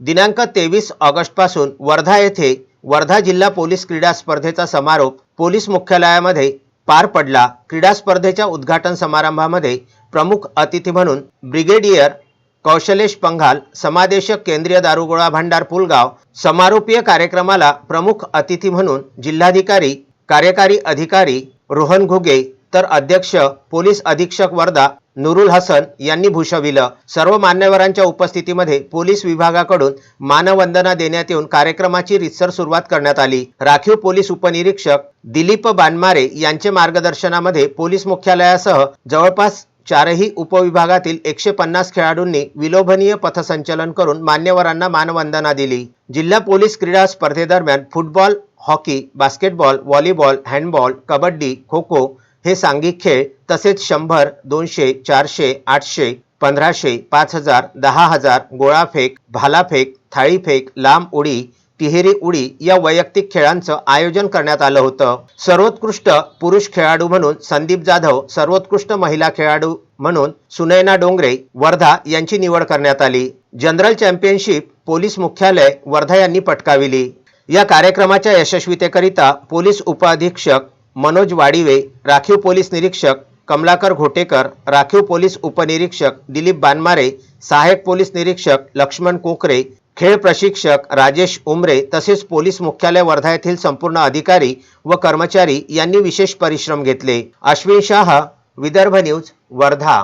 दिनांक तेवीस ऑगस्टपासून वर्धा येथे वर्धा जिल्हा पोलीस क्रीडा स्पर्धेचा समारोप पोलीस मुख्यालयामध्ये पार पडला. क्रीडा स्पर्धेच्या उद्घाटन समारंभामध्ये प्रमुख अतिथी म्हणून ब्रिगेडियर कौशलेश पंघाल समादेशक केंद्रीय दारुगोळा भांडार पुलगाव समारोपीय कार्यक्रमाला प्रमुख अतिथी म्हणून जिल्हाधिकारी कार्यकारी अधिकारी रोहन घुगे तर अध्यक्ष पोलीस अधीक्षक वर्धा नुरुल हसन यांनी भूषविलं. सर्व मान्यवरांच्या उपस्थितीमध्ये पोलीस विभागाकडून मानवंदना देण्यात येऊन कार्यक्रमाची रितसर सुरुवात करण्यात आली. राखीव पोलीस उपनिरीक्षक दिलीप बानमारे यांचे मार्गदर्शनामध्ये पोलीस मुख्यालयासह जवळपास चारही उपविभागातील एकशे पन्नास खेळाडूंनी विलोभनीय पथसंचलन करून मान्यवरांना मानवंदना दिली. जिल्हा पोलीस क्रीडा स्पर्धेदरम्यान football hockey basketball volleyball handball kabaddi kho kho हे सांघिक खेळ तसेच शंभर दोनशे चारशे आठशे पंधराशे पाच हजार दहा हजार गोळाफेक भालाफेक थाळीफेक लांब उडी तिहेरी उडी या वैयक्तिक खेळांचं आयोजन करण्यात आलं होतं. सर्वोत्कृष्ट पुरुष खेळाडू म्हणून संदीप जाधव सर्वोत्कृष्ट महिला खेळाडू म्हणून सुनैना डोंगरे वर्धा यांची निवड करण्यात आली. जनरल चॅम्पियनशिप पोलीस मुख्यालय वर्धा यांनी पटकाविली. या कार्यक्रमाच्या यशस्वीतेकरिता पोलीस उपअधीक्षक मनोज वाडिवे राखीव पोलीस निरीक्षक कमलाकर घोटेकर राखीव पोलीस उपनिरीक्षक दिलीप बानमारे सहाय्यक पोलीस निरीक्षक लक्ष्मण कोकरे खेळ प्रशिक्षक राजेश उमरे तसेच पोलीस मुख्यालय वर्धा येथील संपूर्ण अधिकारी व कर्मचारी यांनी विशेष परिश्रम घेतले. अश्विन शाह विदर्भ न्यूज वर्धा.